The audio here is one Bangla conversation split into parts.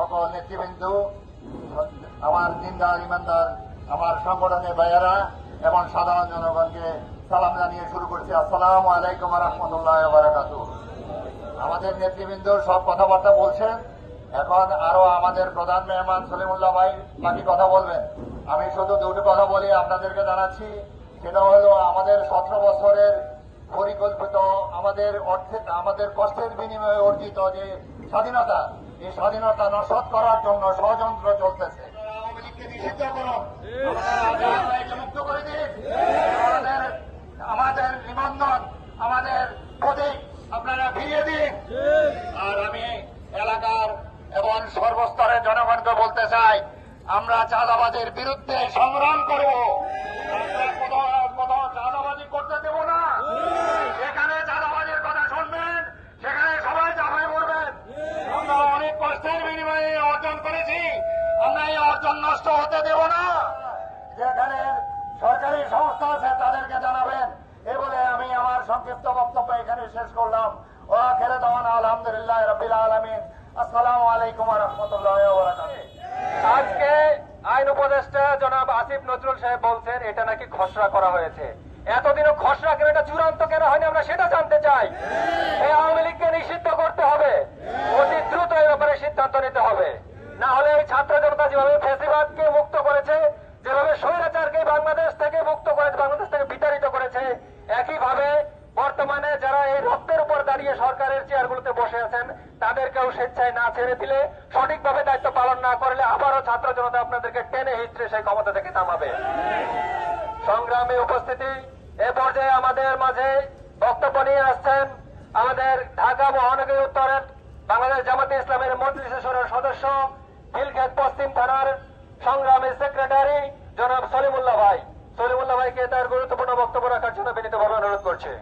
সকল নেতৃবৃন্দ, আমার দিনদার, ইমানদার, আমার সংগঠনের ভাইয়েরা এবং সাধারণ জনগণকে সালাম জানিয়ে শুরু করছি। আসসালাম আলাইকুম রহমতুল্লাহ বারাকাতু আমাদের নেতৃবৃন্দ সব কথাবার্তা বলছেন। এখন আরও আমাদের প্রধান মেহমান সলিমুল্লাহ ভাই বাকি কথা বলবেন। আমি শুধু দুটো কথা বলি, আপনাদেরকে জানাচ্ছি। সেটা হলো, আমাদের সতেরো বছরের পরিকল্পিত, আমাদের অর্থে, আমাদের কষ্টের বিনিময়ে অর্জিত যে স্বাধীনতা এই স্বাধীনতা নস্বাত করার জন্য ষড়যন্ত্র চলতেছে। আওয়ামী লীগকে নিষিদ্ধ করুন আমাদের মুক্ত করে দিন। আমাদের আমাদের নিবন্ধন আমাদের প্রতীক আপনারা ফিরিয়ে দিন। আর আমি এলাকার এবং সর্বস্তরের জনগণকে বলতে চাই আমরা চাঁদাবাজের বিরুদ্ধে সংগ্রাম করব। সংক্ষিপ্ত বক্তব্য এখানে শেষ করলাম। ও খেলে তখন আলহামদুলিল্লাহ রবিল আলমিন। আসসালামু আলাইকুম রহমতুল্লাহ আজকে আইন উপদেষ্টা জনাব আসিফ নজরুল সাহেব বলছেন, এটা নাকি খসড়া করা হয়েছে। এতদিনও খসড়া কেন, এটা চূড়ান্ত কেন হয়নি, আমরা সেটা জানতে চাই। এই আওয়ামী লীগকে নিষিদ্ধ করতে হবে। অতি দ্রুত এই ব্যাপারে সিদ্ধান্ত নিতে হবে। না হলে এই ছাত্র জনতা যেভাবে ফেসিবাদকে মুক্ত করেছে, যেভাবে স্বৈরাচারকে বাংলাদেশ থেকে মুক্ত করেছে, বাংলাদেশ থেকে বিতাড়িত করেছে, একইভাবে বর্তমানে যারা এই রক্তের উপর দাঁড়িয়ে সরকারের চেয়ারগুলোতে বসে আছেন, তাদেরকেও স্বেচ্ছায় না ছেড়ে দিলে, সঠিকভাবে দায়িত্ব পালন না করলে আবারও ছাত্র জনতা আপনাদেরকে টেনে হিচড়ে সেই ক্ষমতা থেকে নামাবে সংগ্রামে উপস্থিতি, এ পর্যায়ে আমাদের মাঝে বক্তব্য নিয়ে আসছেন আমাদের ঢাকা মহানগরী উত্তরের বাংলাদেশ জামাতে ইসলামের মন্ত্রিসেশনের সদস্য খিলক্ষেত পশ্চিম থানার সংগ্রামী সেক্রেটারি জনাব সলিমুল্লাহ ভাই। সলিমুল্লাহ ভাইকে তার গুরুত্বপূর্ণ বক্তব্য রাখার জন্য বিনীতভাবে অনুরোধ করছে।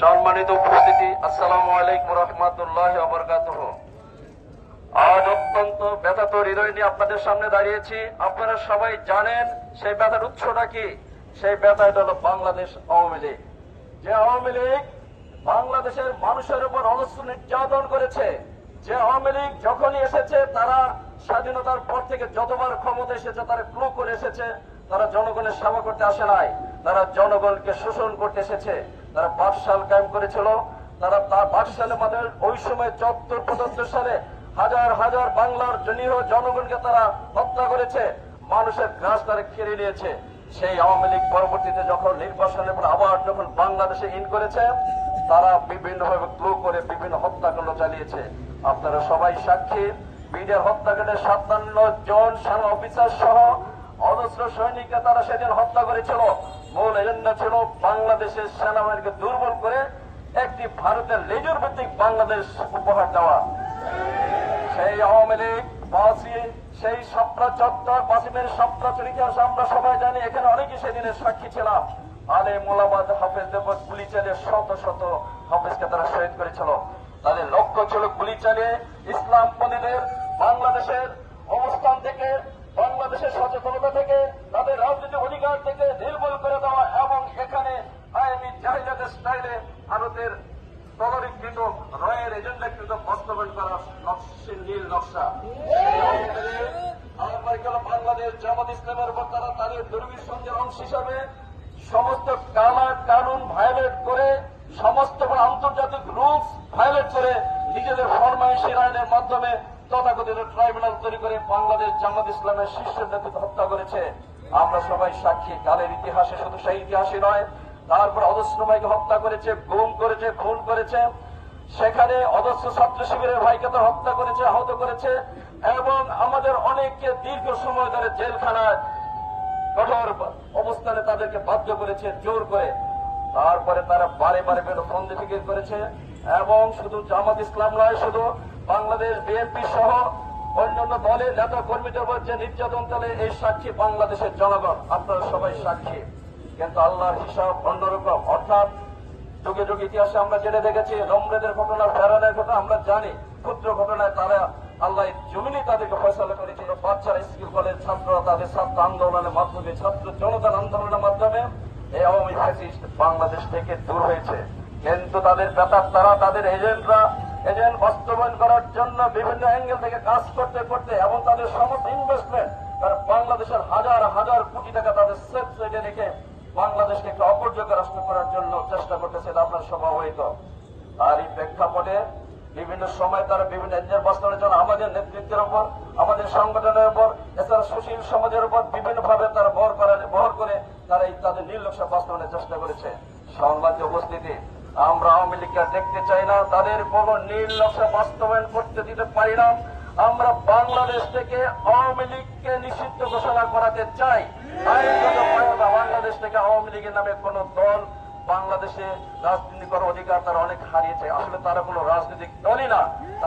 সম্মানিত উপস্থিতি, আসসালামু আলাইকুম রহমতুল্লাহ আজ অত্যন্ত ব্যথাত হৃদয় নিয়ে আপনাদের সামনে দাঁড়িয়েছি। আপনারা সবাই জানেন সেই ব্যথার উৎসটা কি? সেই ব্যথা এটা হলো বাংলাদেশ আওয়ামী লীগ। যে আওয়ামী লীগ বাংলাদেশের মানুষের উপর অজস্র নির্যাতন করেছে। যে আওয়ামী লীগ যখনই এসেছে, তারা স্বাধীনতার পর থেকে যতবার ক্ষমতা এসেছে, তারা ক্লো করে এসেছে। তারা জনগণের সেবা করতে আসে নাই। তারা জনগণকে শোষণ করতে এসেছে। তারা বাদশাল কায়েম করেছিল। তারা তার বাদশালের মাধ্যমে ওই সময় চত্বর পঁচাত্তর সালে হাজার হাজার বাংলার নিরীহ জনগণকে তারা হত্যা করেছে। মানুষের গ্রাস তারা কেড়ে নিয়েছে। সেই আওয়ামী লীগ পরবর্তীতে যখন নির্বাচনের পর আবার যখন বাংলাদেশে ইন করেছে, তারা বিভিন্ন ভাবে ক্লো করে বিভিন্ন হত্যাকাণ্ড চালিয়েছে। আপনারা সবাই সাক্ষী। বিডিআর হত্যাকাণ্ডে সাতান্ন জন সেনা অফিসার সহ অজস্র সৈনিককে তারা সেদিন হত্যা করেছিল। মূল এজেন্ডা ছিল বাংলাদেশের সেনাবাহিনীকে দুর্বল করে একটি ভারতের লেজুর ভিত্তিক বাংলাদেশ উপহার দেওয়া। সেই আওয়ামী লীগ সেই সপ্তাহ চত্বর, বাসিমের সপ্তাহ ইতিহাস আমরা সবাই জানি, এখানে অনেকে সেদিনের সাক্ষী ছিলাম। আলে মোলাবাদ হাফেজ দেব গুলি চালিয়ে শত শত হাফেজকে তারা শহীদ করেছিল। তাদের লক্ষ্য ছিল গুলি চালিয়ে ইসলামপন্থীদের বাংলাদেশের অবস্থান থেকে বাংলাদেশের সচেতনতা থেকে তাদের রাজনৈতিক অধিকার থেকে নির্মূল করে দেওয়া এবং এখানে আইনি জাহিলাদের স্টাইলে ভারতের তদারীকৃত রয়ের এজেন্ডাকৃত বাস্তবায়ন করা নকশে নীল নকশা। বাংলাদেশ জামাত ইসলামের উপর তারা তাদের দুর্বিসন্ধের অংশ হিসাবে সমস্ত কালা কানুন ভায়োলেট করে, সমস্ত আন্তর্জাতিক রুলস ভায়োলেট করে নিজেদের ফরমাইশি আইনের মাধ্যমে তথাকথিত ট্রাইব্যুনাল তৈরি করে বাংলাদেশ জামাত ইসলামের শীর্ষ নেতৃত্ব হত্যা করেছে। আমরা সবাই সাক্ষী, কালের ইতিহাসে শুধু সেই ইতিহাসই নয়, তারপর অজস্র ভাইকে হত্যা করেছে, গুম করেছে, খুন করেছে। সেখানে অজস্র ছাত্র শিবিরের ভাইকে তো হত্যা করেছে, আহত করেছে, এবং আমাদের অনেককে দীর্ঘ সময় ধরে জেলখানায় কঠোর অবস্থানে তাদেরকে বাধ্য করেছে, জোর করে। তারপরে তারা বারে বারে বেরো ফন্দি ফিকির করেছে, এবং শুধু জামাত ইসলাম নয়, শুধু বাংলাদেশ বিএনপি সহ অন্যান্য দলের নেতা কর্মীদের উপর যে নির্যাতন চলে এই সাক্ষী বাংলাদেশের জনগণ। আপনারা সবাই সাক্ষী। কিন্তু আল্লাহর হিসাব অন্যরকম। অর্থাৎ যুগে যুগে ইতিহাসে আমরা জেনে দেখেছি রমরেদের ঘটনা ফেরানের ঘটনা আমরা জানি, ক্ষুদ্র ঘটনায় তারা আল্লাহ জমিনে তাদেরকে ফয়সলা করেছিল। বাচ্চারা স্কুল কলেজ ছাত্ররা তাদের ছাত্র আন্দোলনের মাধ্যমে, ছাত্র জনতার আন্দোলনের মাধ্যমে এই আওয়ামী ফ্যাসিস্ট বাংলাদেশ থেকে দূর হয়েছে। কিন্তু তাদের বেতার তারা তাদের এজেন্টরা, এজেন্ট বাস্তবায়ন করার জন্য বিভিন্ন অ্যাঙ্গেল থেকে কাজ করতে করতে এবং তাদের সমস্ত ইনভেস্টমেন্ট তারা বাংলাদেশের হাজার হাজার কোটি টাকা তাদের সেফ সাইডে রেখে বাংলাদেশকে একটি অপরযোগ্য রাষ্ট্র করার জন্য চেষ্টা করতেছে এটা আপনার সভাবহিত আর এই প্রেক্ষাপটে বিভিন্ন সময় তারা বিভিন্ন বাস্তবায়নের জন্য আমাদের নেতৃত্বের উপর, আমাদের সংগঠনের উপর, এছাড়া সুশীল সমাজের উপর বিভিন্ন ভাবে তারা বহর করার বহর করে তারা এই তাদের নির্লক্ষ্য বাস্তবায়নের চেষ্টা করেছে। সংবাদে উপস্থিতি, আমরা আওয়ামী লীগকে দেখতে চাই না, তাদের কোন নকশা বাস্তবায়ন করতে দিতে পারি না। আমরা বাংলাদেশ থেকে আওয়ামী লীগকে নিষিদ্ধ ঘোষণা করাতে চাই। বাংলাদেশ থেকে আওয়ামী লীগের নামে কোন দল বাংলাদেশে রাজনীতি করার অধিকার তারা অনেক হারিয়েছে। আসলে তারা কোনো রাজনৈতিক দলই না।